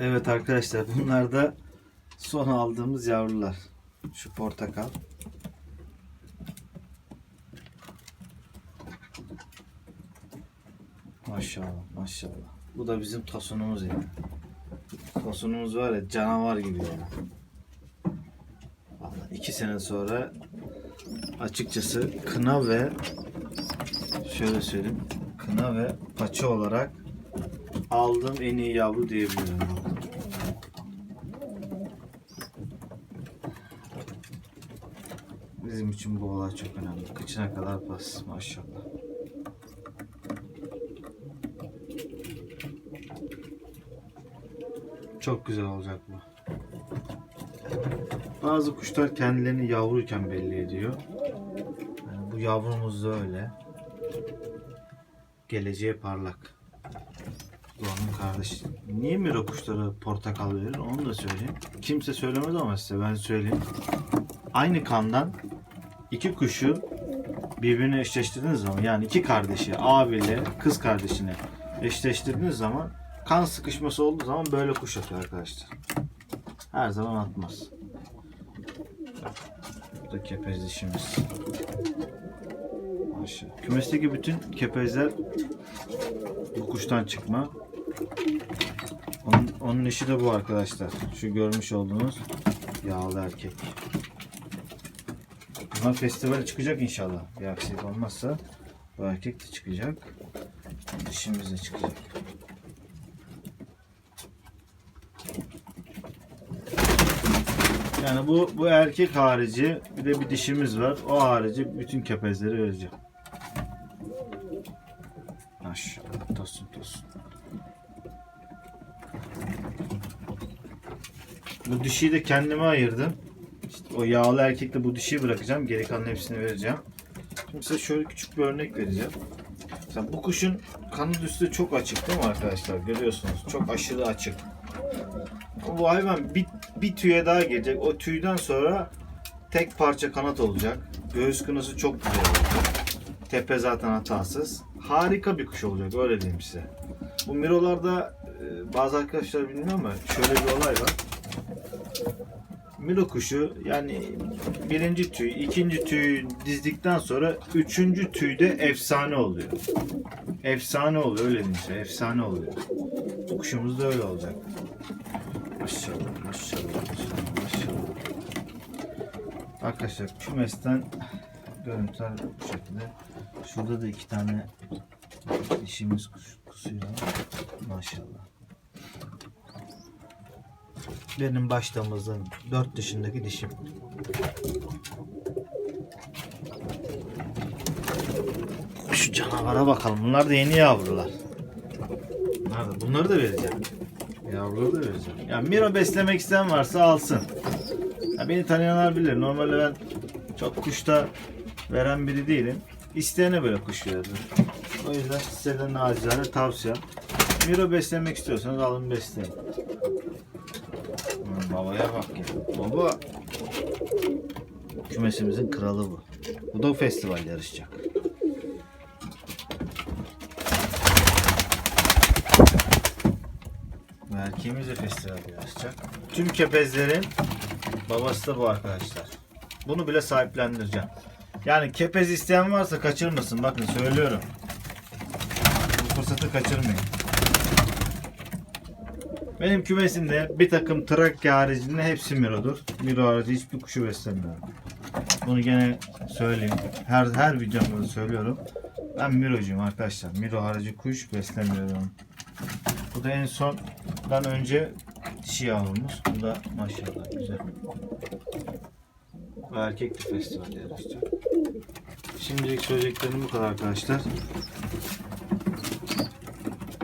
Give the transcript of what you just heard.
Evet arkadaşlar bunlar da son aldığımız yavrular. Şu portakal. Maşallah maşallah. Bu da bizim tosunumuz yani. Tosunumuz var ya canavar gibi ya. Vallahi iki sene sonra açıkçası kına ve şöyle söyleyeyim kına ve paça olarak aldığım en iyi yavru diyebilirim. Bizim için bu olay çok önemli. Kıçına kadar bas maşallah. Çok güzel olacak bu. Bazı kuşlar kendilerini yavruyken belli ediyor. Yani bu yavrumuz da öyle. Geleceğe parlak. Onun kardeşi. Niye Miro kuşları portakal verir onu da söyleyeyim. Kimse söylemedi ama size ben söyleyeyim. Aynı kandan iki kuşu birbirine eşleştirdiğiniz zaman yani iki kardeşi abiyle kız kardeşini eşleştirdiğiniz zaman kan sıkışması olduğu zaman böyle kuş atıyor arkadaşlar. Her zaman atmaz. Bu da kepez dişimiz. Maşallah. Kümesteki bütün kepezler bu kuştan çıkma. Onun, onun işi de bu arkadaşlar. Şu görmüş olduğunuz yağlı erkek. Bunlar festivale çıkacak inşallah. Bir aksilik olmazsa bu erkek de çıkacak. Dişimiz de çıkacak. Yani bu bu erkek harici bir de bir dişimiz var. O harici bütün kepezleri vereceğim. Maşallah tosun tosun. Bu dişiyi de kendime ayırdım. O yağlı erkekle bu dişiyi bırakacağım. Geri kalan hepsini vereceğim. Şimdi size şöyle küçük bir örnek vereceğim. Mesela bu kuşun kanat üstü çok açık değil mi arkadaşlar? Görüyorsunuz. Çok aşırı açık. Bu hayvan bir, bir tüye daha gelecek. O tüyden sonra tek parça kanat olacak. Göğüs kınası çok güzel olacak. Tepe zaten hatasız. Harika bir kuş olacak öyle diyeyim size. Bu mirolarda e, bazı arkadaşlar bilmiyor ama şöyle bir olay var. Miro kuşu yani birinci tüy, ikinci tüy dizdikten sonra üçüncü tüyde efsane oluyor. Efsane oluyor öyle diyeyim size. Efsane oluyor. Bu kuşumuz da öyle olacak. Maşallah maşallah maşallah maşallah. Arkadaşlar kümesten görüntüler bu şekilde. Şurada da iki tane dişimiz kus- kusuyor. Maşallah. Benim baş damızın dört dışındaki dişim. Şu canavara bakalım. Bunlar da yeni yavrular. Bunlar da, bunları da vereceğim. Yavruları da vereceğim. Ya Miro beslemek isteyen varsa alsın. Ya beni tanıyanlar bilir. Normalde ben çok kuşta veren biri değilim. İsteyene böyle kuş veririm. O yüzden size de nacizane tavsiyem. Miro beslemek istiyorsanız alın besleyin. Babaya bak ya. Baba kümesimizin kralı bu. Bu da festival yarışacak. Bu Erkeğimiz de festivalde yarışacak. Tüm kepezlerin babası da bu arkadaşlar. Bunu bile sahiplendireceğim. Yani kepez isteyen varsa kaçırmasın. Bakın söylüyorum. Bu fırsatı kaçırmayın. Benim kümesimde bir takım Trakya haricinde hepsi Miro'dur. Miro harici hiçbir kuşu beslemiyorum. Bunu gene söyleyeyim. Her her videomda da söylüyorum. Ben Miro'cuyum arkadaşlar. Miro harici kuş beslemiyorum. Bu da en sondan önce dişi yavrumuz. Bu da maşallah güzel. Bu erkek de festivalde yarışacak. Şimdilik söyleyeceklerim bu kadar arkadaşlar.